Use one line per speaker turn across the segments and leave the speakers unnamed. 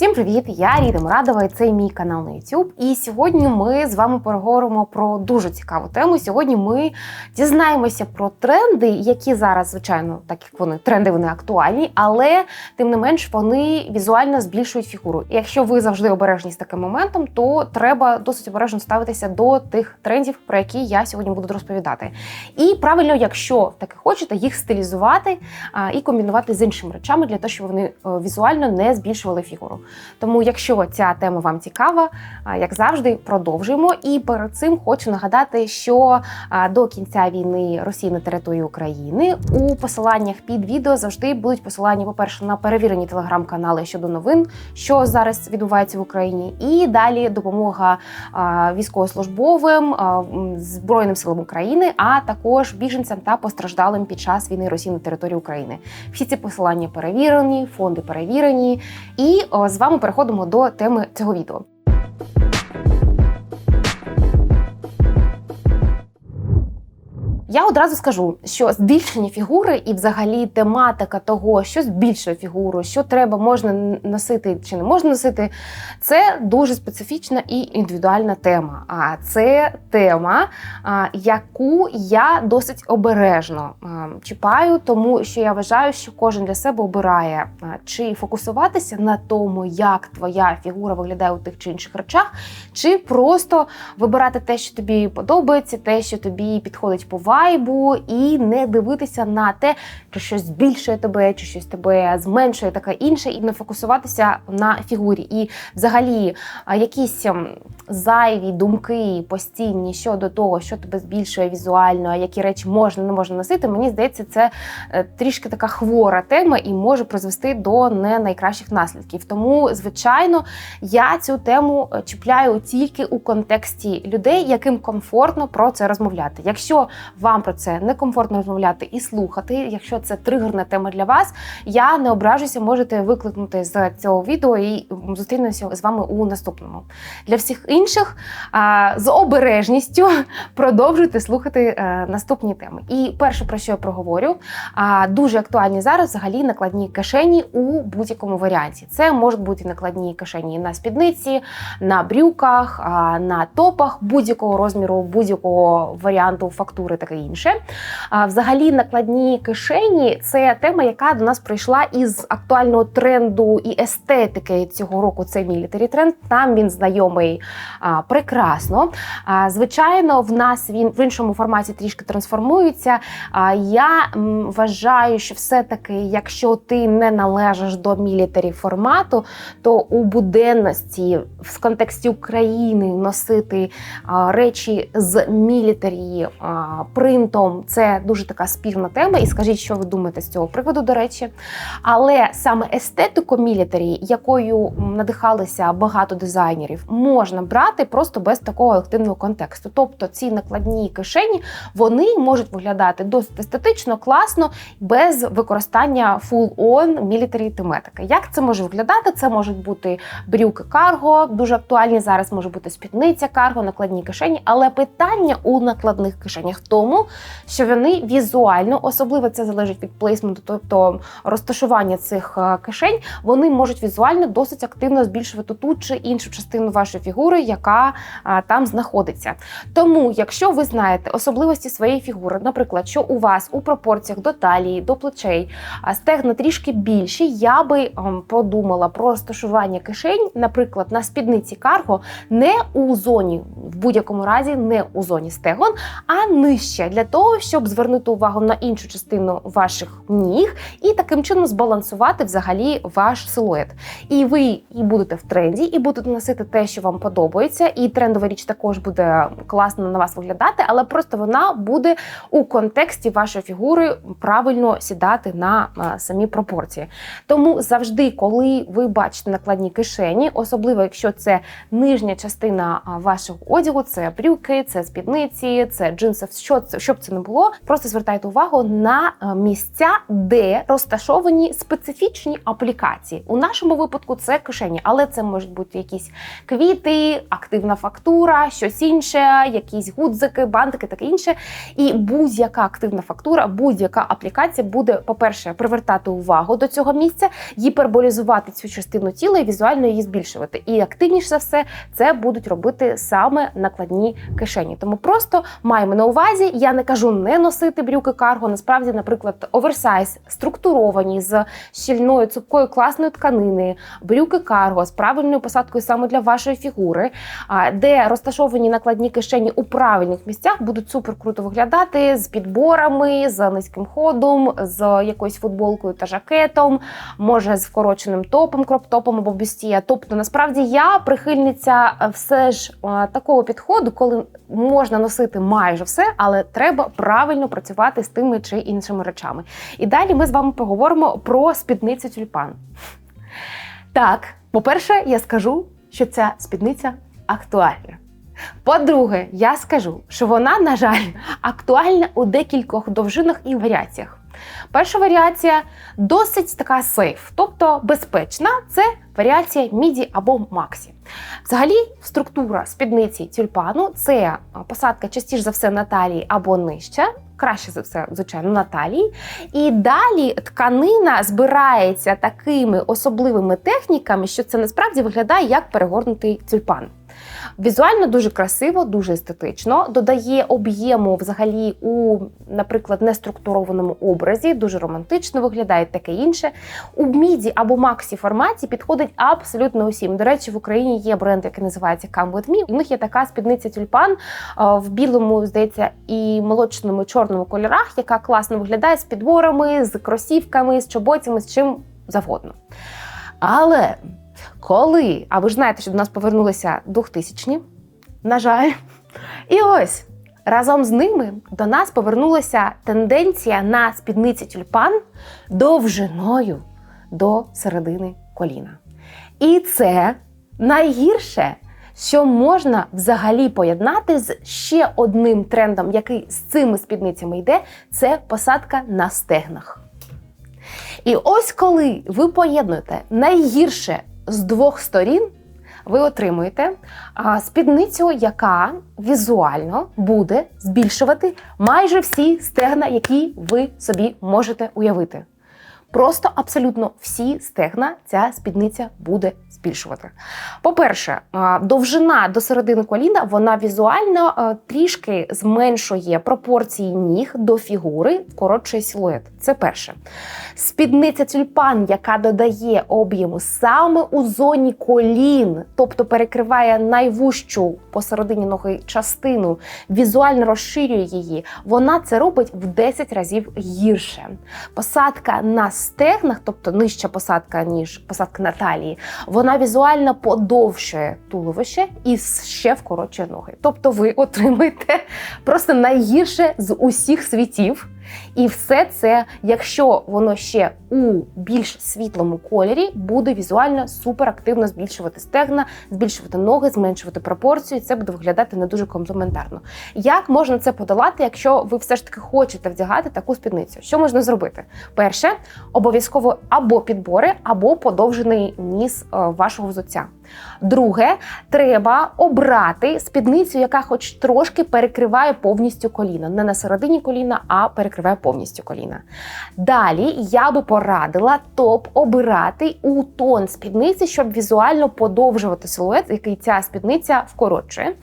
Всім привіт! Я Ріда Мурадова, і це мій канал на YouTube. І сьогодні ми з вами поговоримо про дуже цікаву тему. Сьогодні ми дізнаємося про тренди, які зараз, звичайно, так як вони тренди, вони актуальні, але тим не менш вони візуально збільшують фігуру. І якщо ви завжди обережні з таким моментом, то треба досить обережно ставитися до тих трендів, про які я сьогодні буду розповідати. І правильно, якщо таки хочете, їх стилізувати і комбінувати з іншими речами для того, щоб вони е, візуально не збільшували фігуру. Тому, якщо ця тема вам цікава, як завжди, продовжуємо. І перед цим хочу нагадати, що до кінця війни Росії на території України у посиланнях під відео завжди будуть посилання, по-перше, на перевірені телеграм-канали щодо новин, що зараз відбувається в Україні, і далі допомога військовослужбовим збройним силам України, а також біженцям та постраждалим під час війни Росії на території України. Всі ці посилання перевірені, фонди перевірені. І о, з вами переходимо до теми цього відео. Я одразу скажу, що збільшення фігури і взагалі тематика того, що збільшує фігуру, що треба можна носити чи не можна носити, це дуже специфічна і індивідуальна тема. А це тема, яку я досить обережно чіпаю, тому що я вважаю, що кожен для себе обирає чи фокусуватися на тому, як твоя фігура виглядає у тих чи інших речах, чи просто вибирати те, що тобі подобається, те, що тобі підходить по вайбу, і не дивитися на те, чи щось збільшує тебе, чи щось тебе зменшує, таке інше, і не фокусуватися на фігурі. І взагалі якісь ем, зайві думки постійні щодо того, що тебе збільшує візуально, які речі можна не можна носити. Мені здається, це е, трішки така хвора тема і може призвести до не найкращих наслідків. Тому, звичайно, я цю тему е, чіпляю тільки у контексті людей, яким комфортно про це розмовляти. Якщо вам про це не комфортно розмовляти і слухати, якщо це тригерна тема для вас, я не ображуся, можете викликнути з цього відео і зустрінемося з вами у наступному. Для всіх інших з обережністю продовжуйте слухати е, наступні теми. І перше, про що я проговорю, дуже актуальні зараз взагалі накладні кишені у будь-якому варіанті. Це можуть бути накладні кишені на спідниці, на брюках, на топах будь-якого розміру, будь-якого варіанту фактури, таке інше. А, взагалі, накладні кишені це тема, яка до нас прийшла із актуального тренду і естетики цього року. Це мілітарі тренд. Нам він знайомий а, прекрасно. А, звичайно, в нас він в іншому форматі трішки трансформується. А, я м, вважаю, що все-таки, якщо ти не належиш до мілітарі формату, то у буденності в контексті України носити а, речі з мілітарі а, принтом це дуже така спірна тема. І скажіть, що ви думаєте з цього приводу, до речі. Але саме естетику мілітарі, якою надихалися багато дизайнерів, можна брати просто без такого активного контексту. Тобто ці накладні кишені вони можуть виглядати досить естетично, класно, без використання full-on мілітарі тематики. Як це може виглядати? Це можуть бути брюки карго, дуже актуальні зараз може бути спідниця карго, накладні кишені. Але питання у накладних кишенях тому, що вони візуально, особливо це залежить від плейсменту, тобто розташування цих е, кишень, вони можуть візуально досить активно збільшувати ту чи іншу частину вашої фігури, яка там знаходиться. Тому, якщо ви знаєте особливості своєї фігури, наприклад, що у вас у пропорціях до талії, до плечей стегна трішки більші, я би ем, подумала про розташування кишень, наприклад, на спідниці карго, не у зоні, в будь-якому разі, не у зоні стегон, а нижче для того, щоб звернути увагу на іншу частину ваших ніг і таким чином збалансувати взагалі ваш силует. І ви і будете в тренді, і будете носити те, що вам подобається. І трендова річ також буде класно на вас виглядати, але просто вона буде у контексті вашої фігури правильно сідати на а, самі пропорції. Тому завжди, коли ви бачите накладні кишені, особливо якщо це нижня частина вашого одягу, це брюки, це спідниці, це джинси, що це щоб це не було, просто звертайте увагу на е, місця, де розташовані специфічні аплікації. У нашому випадку це кишені, але це можуть бути якісь квіти, активна фактура, щось інше, якісь гудзики, бантики, таке інше. І будь-яка активна фактура, будь-яка аплікація буде, по-перше, привертати увагу до цього місця, гіперболізувати цю частину тіла і візуально її збільшувати. І активніше за все це будуть робити саме накладні кишені. Тому просто маємо на увазі, я не кажу не носити брюки карго. Насправді, наприклад, оверсайз структуровані з щільною цупкою класної тканини, брюки карго з правильною посадкою саме для вашої фігури, де розташовані накладні кишені у правильних місцях, будуть супер круто виглядати з підборами, з низьким ходом, з якоюсь футболкою та жакетом, може з вкороченим топом, кроп-топом або бюстія. Тобто, насправді я прихильниця е, все ж е, такого підходу, коли можна носити майже все, але треба правильно працювати з тими чи іншими речами. І далі ми з вами поговоримо про спідницю тюльпан. Так, по-перше, я скажу, що ця спідниця актуальна. По-друге, я скажу, що вона, на жаль, актуальна у декількох довжинах і варіаціях. Перша варіація досить така сейф, тобто безпечна. Це варіація міді або максі. Взагалі, структура спідниці тюльпану це посадка частіше за все на талії або нижче. Краще за все, звичайно, на талії. І далі тканина збирається такими особливими техніками, що це насправді виглядає як перегорнутий тюльпан. Візуально дуже красиво, дуже естетично, додає об'єму взагалі у, наприклад, неструктурованому образі, дуже романтично виглядає таке інше. У міді або максі форматі підходить абсолютно усім. До речі, в Україні є бренд, який називається Come With Me. У них є така спідниця тюльпан в білому, здається, і молочному чорному кольорах, яка класно виглядає з підборами, з кросівками, з чоботями, з чим завгодно. Але коли, а ви ж знаєте, що до нас повернулися 2000-ні, на жаль, і ось разом з ними до нас повернулася тенденція на спідниці тюльпан довжиною до середини коліна. І це найгірше, що можна взагалі поєднати з ще одним трендом, який з цими спідницями йде, це посадка на стегнах. І ось коли ви поєднуєте найгірше з двох сторін, ви отримуєте спідницю, яка візуально буде збільшувати майже всі стегна, які ви собі можете уявити. Просто абсолютно всі стегна ця спідниця буде збільшувати. По-перше, довжина до середини коліна вона візуально трішки зменшує пропорції ніг до фігури, коротший силует. Це перше. Спідниця тюльпан, яка додає об'єму саме у зоні колін, тобто перекриває найвужчу посередині ноги частину, візуально розширює її. Вона це робить в 10 разів гірше. Посадка на стегнах, тобто нижча посадка, ніж посадка на талії, вона візуально подовшує туловище і ще вкорочує ноги. Тобто ви отримаєте просто найгірше з усіх світів. І все це, якщо воно ще у більш світлому кольорі, буде візуально суперактивно збільшувати стегна, збільшувати ноги, зменшувати пропорцію. Це буде виглядати не дуже комплементарно. Як можна це подолати, якщо ви все ж таки хочете вдягати таку спідницю? Що можна зробити? Перше, обов'язково або підбори, або подовжений ніс е, вашого взуття. Друге, треба обрати спідницю, яка хоч трошки перекриває повністю коліна. Не на середині коліна, а перекриває повністю коліна. Далі я би порадила топ обирати у тон спідниці, щоб візуально подовжувати силует, який ця спідниця вкорочує.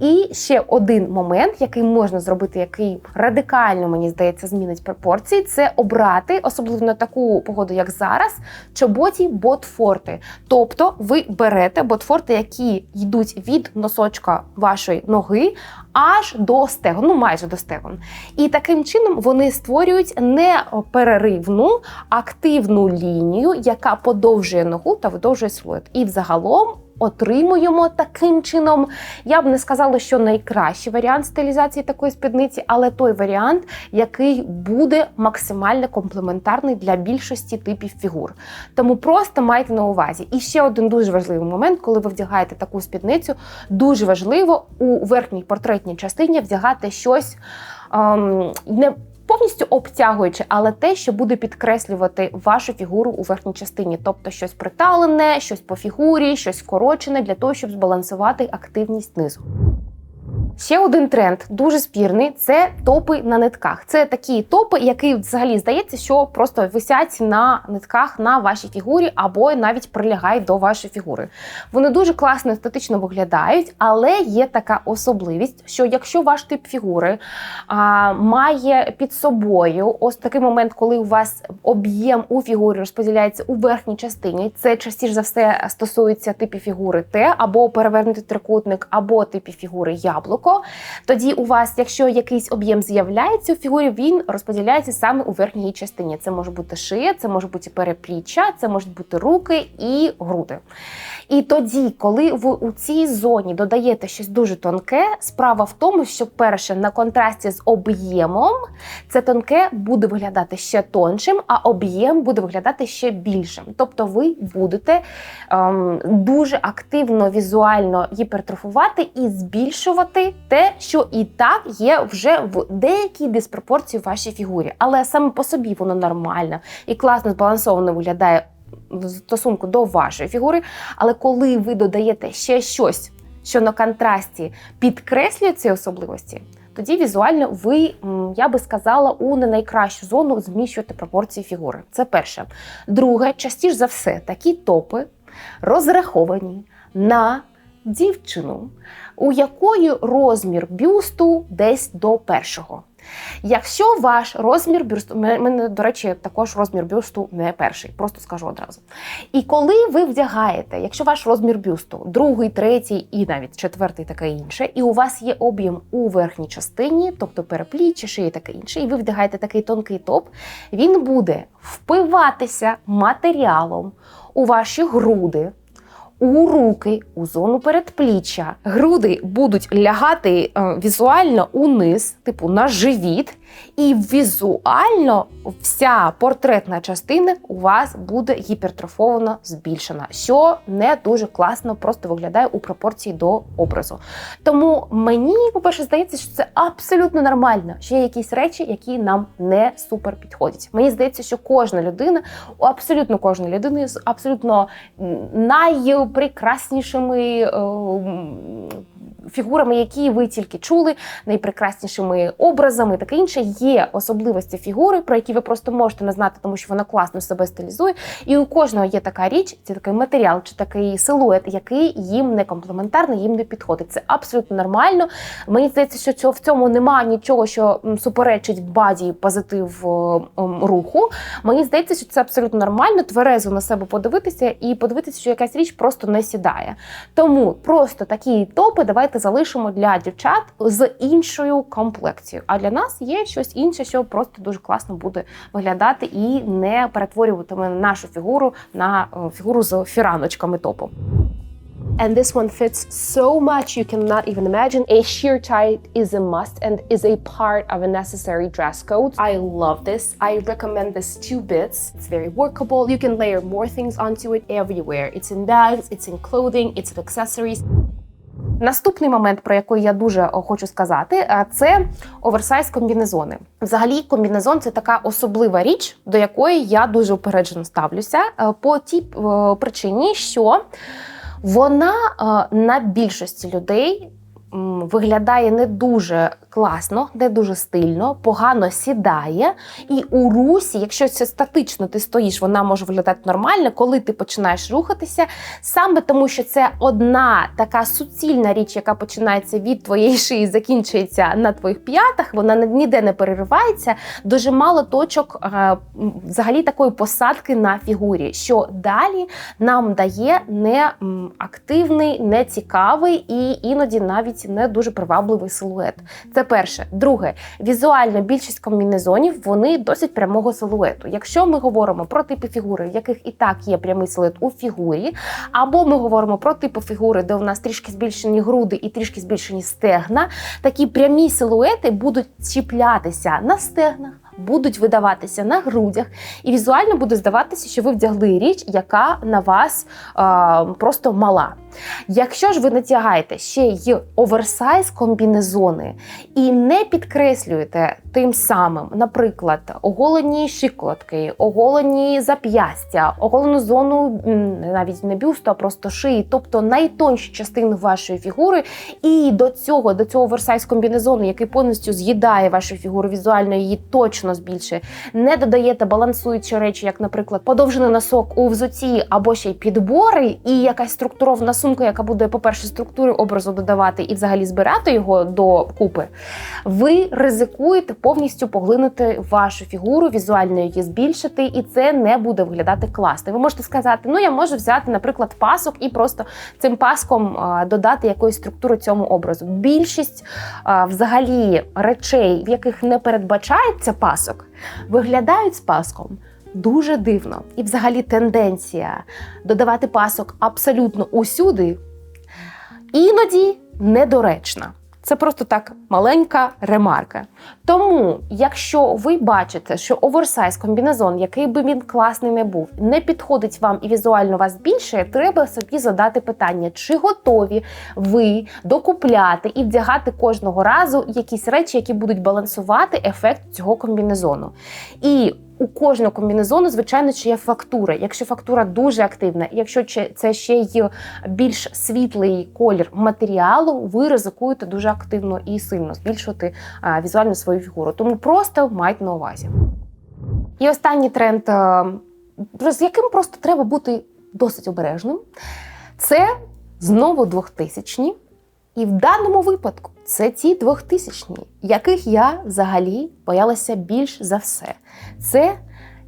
І ще один момент, який можна зробити, який радикально, мені здається, змінить пропорції, це обрати, особливо на таку погоду, як зараз, чоботі ботфорти. Тобто ви берете ботфорти, які йдуть від носочка вашої ноги аж до стегон, ну майже до стегон. І таким чином вони створюють не переривну активну лінію, яка подовжує ногу та видовжує силует. І взагалом отримуємо таким чином. Я б не сказала, що найкращий варіант стилізації такої спідниці, але той варіант, який буде максимально комплементарний для більшості типів фігур. Тому просто майте на увазі. І ще один дуже важливий момент, коли ви вдягаєте таку спідницю, дуже важливо у верхній портретній частині вдягати щось ем, не повністю обтягуючи, але те, що буде підкреслювати вашу фігуру у верхній частині, тобто щось приталене, щось по фігурі, щось скорочене для того, щоб збалансувати активність низу. Ще один тренд дуже спірний це топи на нитках. Це такі топи, які взагалі здається, що просто висять на нитках на вашій фігурі або навіть прилягають до вашої фігури. Вони дуже класно естетично виглядають, але є така особливість, що якщо ваш тип фігури а, має під собою ось такий момент, коли у вас об'єм у фігурі розподіляється у верхній частині, це частіше за все стосується типів фігури Т або перевернутий трикутник, або типів фігури яблуко тоді у вас, якщо якийсь об'єм з'являється у фігурі, він розподіляється саме у верхній частині. Це може бути шия, це може бути перепліччя, це можуть бути руки і груди. І тоді, коли ви у цій зоні додаєте щось дуже тонке, справа в тому, що перше на контрасті з об'ємом це тонке буде виглядати ще тоншим, а об'єм буде виглядати ще більшим. Тобто ви будете ем, дуже активно візуально гіпертрофувати і збільшувати те, що і так є вже в деякій диспропорції в вашій фігурі. Але саме по собі воно нормально і класно збалансовано виглядає в стосунку до вашої фігури. Але коли ви додаєте ще щось, що на контрасті підкреслює ці особливості, тоді візуально ви, я би сказала, у не найкращу зону зміщуєте пропорції фігури. Це перше. Друге, частіше за все, такі топи розраховані на дівчину, у якої розмір бюсту десь до першого. Якщо ваш розмір бюсту, мене, до речі, також розмір бюсту не перший, просто скажу одразу. І коли ви вдягаєте, якщо ваш розмір бюсту другий, третій і навіть четвертий, таке інше, і у вас є об'єм у верхній частині, тобто перепліччя, шиї, таке інше, і ви вдягаєте такий тонкий топ, він буде впиватися матеріалом у ваші груди у руки, у зону передпліччя. Груди будуть лягати е, візуально униз, типу на живіт, і візуально вся портретна частина у вас буде гіпертрофовано збільшена, що не дуже класно просто виглядає у пропорції до образу. Тому мені, по-перше, здається, що це абсолютно нормально. що є якісь речі, які нам не супер підходять. Мені здається, що кожна людина, абсолютно кожна людина з абсолютно найпрекраснішими. Е фігурами, які ви тільки чули, найпрекраснішими образами, таке інше. Є особливості фігури, про які ви просто можете не знати, тому що вона класно себе стилізує. І у кожного є така річ, це такий матеріал чи такий силует, який їм не комплементарний, їм не підходить. Це абсолютно нормально. Мені здається, що в цьому немає нічого, що суперечить баді позитив руху. Мені здається, що це абсолютно нормально, тверезо на себе подивитися і подивитися, що якась річ просто не сідає. Тому просто такі топи давайте залишимо для дівчат з іншою комплекцією. А для нас є щось інше, що просто дуже класно буде виглядати і не перетворюватиме нашу фігуру на е, фігуру з фіраночками топу.
And this one fits so much you cannot even imagine. A sheer tie is a must and is a part of a necessary dress code. I love this. I recommend this two bits. It's very workable. You can layer more things onto it everywhere. It's in bags, it's in clothing, it's in accessories.
Наступний момент, про який я дуже хочу сказати, це оверсайз комбінезони. Взагалі, комбінезон це така особлива річ, до якої я дуже упереджено ставлюся, по тій причині, що вона на більшості людей виглядає не дуже класно, не дуже стильно, погано сідає. І у русі, якщо це статично ти стоїш, вона може виглядати нормально, коли ти починаєш рухатися, саме тому, що це одна така суцільна річ, яка починається від твоєї шиї, закінчується на твоїх п'ятах, вона ніде не переривається. Дуже мало точок е, взагалі такої посадки на фігурі, що далі нам дає не активний, не цікавий і іноді навіть не дуже привабливий силует. Це це перше. Друге, візуально більшість комбінезонів вони досить прямого силуету. Якщо ми говоримо про типи фігури, в яких і так є прямий силует у фігурі, або ми говоримо про типи фігури, де у нас трішки збільшені груди і трішки збільшені стегна, такі прямі силуети будуть чіплятися на стегнах. Будуть видаватися на грудях, і візуально буде здаватися, що ви вдягли річ, яка на вас е, просто мала. Якщо ж ви натягаєте ще й оверсайз комбінезони і не підкреслюєте тим самим, наприклад, оголені щиколотки, оголені зап'ястя, оголену зону навіть не бюсту, а просто шиї, тобто найтонші частини вашої фігури, і до цього, до цього оверсайз комбінезону, який повністю з'їдає вашу фігуру візуально, її точно збільшує, не додаєте балансуючі речі, як, наприклад, подовжений носок у взуті або ще й підбори, і якась структурована сумка, яка буде, по-перше, структури образу додавати і взагалі збирати його до купи, ви ризикуєте повністю поглинути вашу фігуру, візуально її збільшити, і це не буде виглядати класно. Ви можете сказати, ну я можу взяти, наприклад, пасок і просто цим паском додати якоїсь структури цьому образу. Більшість взагалі речей, в яких не передбачається пасок, виглядають з паском. Дуже дивно. І взагалі тенденція додавати пасок абсолютно усюди іноді недоречна. Це просто так маленька ремарка. Тому, якщо ви бачите, що оверсайз комбінезон, який би він класний не був, не підходить вам і візуально вас більше, треба собі задати питання, чи готові ви докупляти і вдягати кожного разу якісь речі, які будуть балансувати ефект цього комбінезону. І у кожного комбінезону, звичайно, що є фактура. Якщо фактура дуже активна, якщо це ще й більш світлий колір матеріалу, ви ризикуєте дуже активно і сильно збільшувати візуально свою фігуру. Тому просто майте на увазі. І останній тренд, е, з яким просто треба бути досить обережним, це знову 2000-ні. І в даному випадку це ті 2000-ні, яких я взагалі боялася більш за все. Це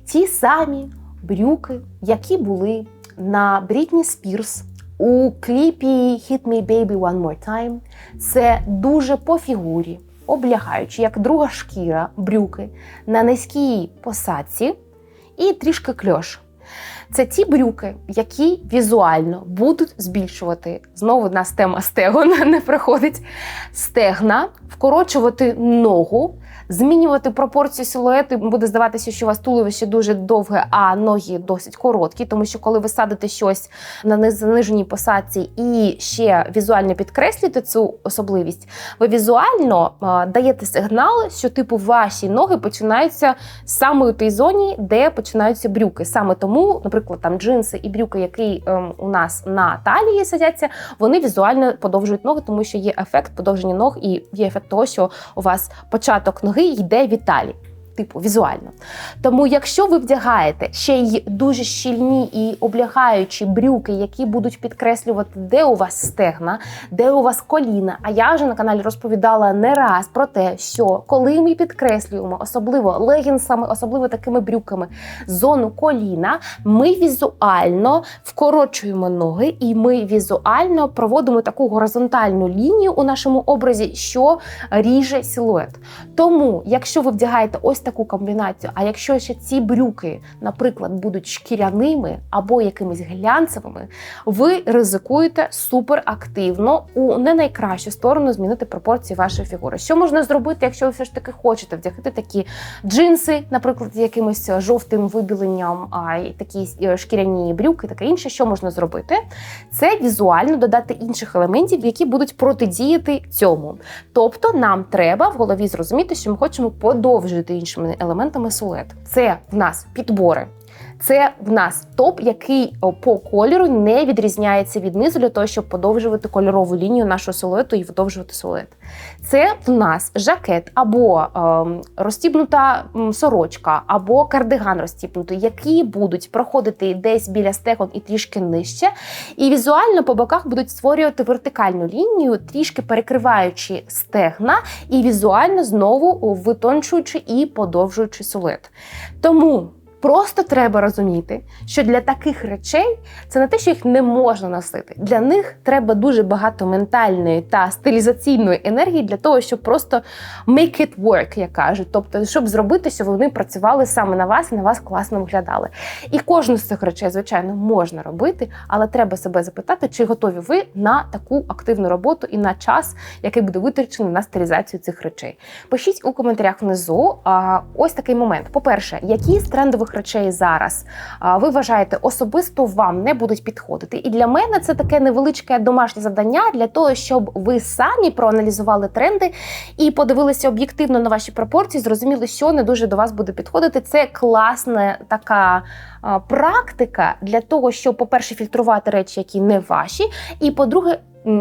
ті самі брюки, які були на Брітні Спірс у кліпі Hit Me Baby One More Time. Це дуже по фігурі, облягаючи, як друга шкіра брюки на низькій посадці і трішки кльош. Це ті брюки, які візуально будуть збільшувати знову в нас тема стегон не проходить. Стегна, вкорочувати ногу, змінювати пропорцію силуету. Буде здаватися, що у вас туловище дуже довге, а ноги досить короткі, тому що коли ви садите щось на низ- заниженій посадці і ще візуально підкреслюєте цю особливість, ви візуально даєте сигнал, що типу ваші ноги починаються саме у тій зоні, де починаються брюки. Саме тому, наприклад, там джинси і брюки, які ем, у нас на талії сидяться, вони візуально подовжують ноги, тому що є ефект подовження ног і є ефект того, що у вас початок ноги йде від талії. Типу візуально. Тому, якщо ви вдягаєте ще й дуже щільні і облягаючі брюки, які будуть підкреслювати, де у вас стегна, де у вас коліна. А я вже на каналі розповідала не раз про те, що коли ми підкреслюємо, особливо легінсами, особливо такими брюками, зону коліна, ми візуально вкорочуємо ноги, і ми візуально проводимо таку горизонтальну лінію у нашому образі, що ріже силует. Тому, якщо ви вдягаєте ось таку комбінацію, а якщо ще ці брюки, наприклад, будуть шкіряними або якимись глянцевими, ви ризикуєте суперактивно у не найкращу сторону змінити пропорції вашої фігури. Що можна зробити, якщо ви все ж таки хочете вдягти такі джинси, наприклад, з якимось жовтим вибіленням, а й такі шкіряні брюки, таке інше, що можна зробити? Це візуально додати інших елементів, які будуть протидіяти цьому. Тобто нам треба в голові зрозуміти, що ми хочемо подовжити іншими елементами силует. Це в нас підбори. Це в нас топ, який по кольору не відрізняється від низу для того, щоб подовжувати кольорову лінію нашого силуету і видовжувати силует. Це в нас жакет або ем, розстібнута м, сорочка, або кардиган розстібнутий, які будуть проходити десь біля стегон і трішки нижче, і візуально по боках будуть створювати вертикальну лінію, трішки перекриваючи стегна, і візуально знову витончуючи і подовжуючи силует. Тому. Просто треба розуміти, що для таких речей це не те, що їх не можна носити. Для них треба дуже багато ментальної та стилізаційної енергії для того, щоб просто make it work, як кажуть. Тобто, щоб зробити, щоб вони працювали саме на вас і на вас класно виглядали. І кожну з цих речей, звичайно, можна робити, але треба себе запитати, чи готові ви на таку активну роботу і на час, який буде витрачений на стилізацію цих речей. Пишіть у коментарях внизу. А, ось такий момент. По-перше, які з трендових речей зараз ви вважаєте особисто вам не будуть підходити. І для мене це таке невеличке домашнє завдання для того, щоб ви самі проаналізували тренди і подивилися об'єктивно на ваші пропорції, зрозуміли, що не дуже до вас буде підходити. Це класна така практика для того, щоб, по-перше, фільтрувати речі, які не ваші, і по-друге,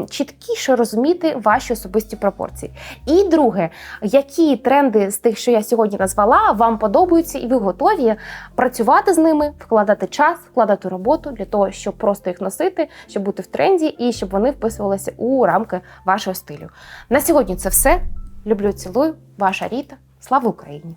чіткіше розуміти ваші особисті пропорції. І друге, які тренди з тих, що я сьогодні назвала, вам подобаються, і ви готові працювати з ними, вкладати час, вкладати роботу для того, щоб просто їх носити, щоб бути в тренді і щоб вони вписувалися у рамки вашого стилю. На сьогодні це все. Люблю, цілую, ваша Ріта. Слава Україні!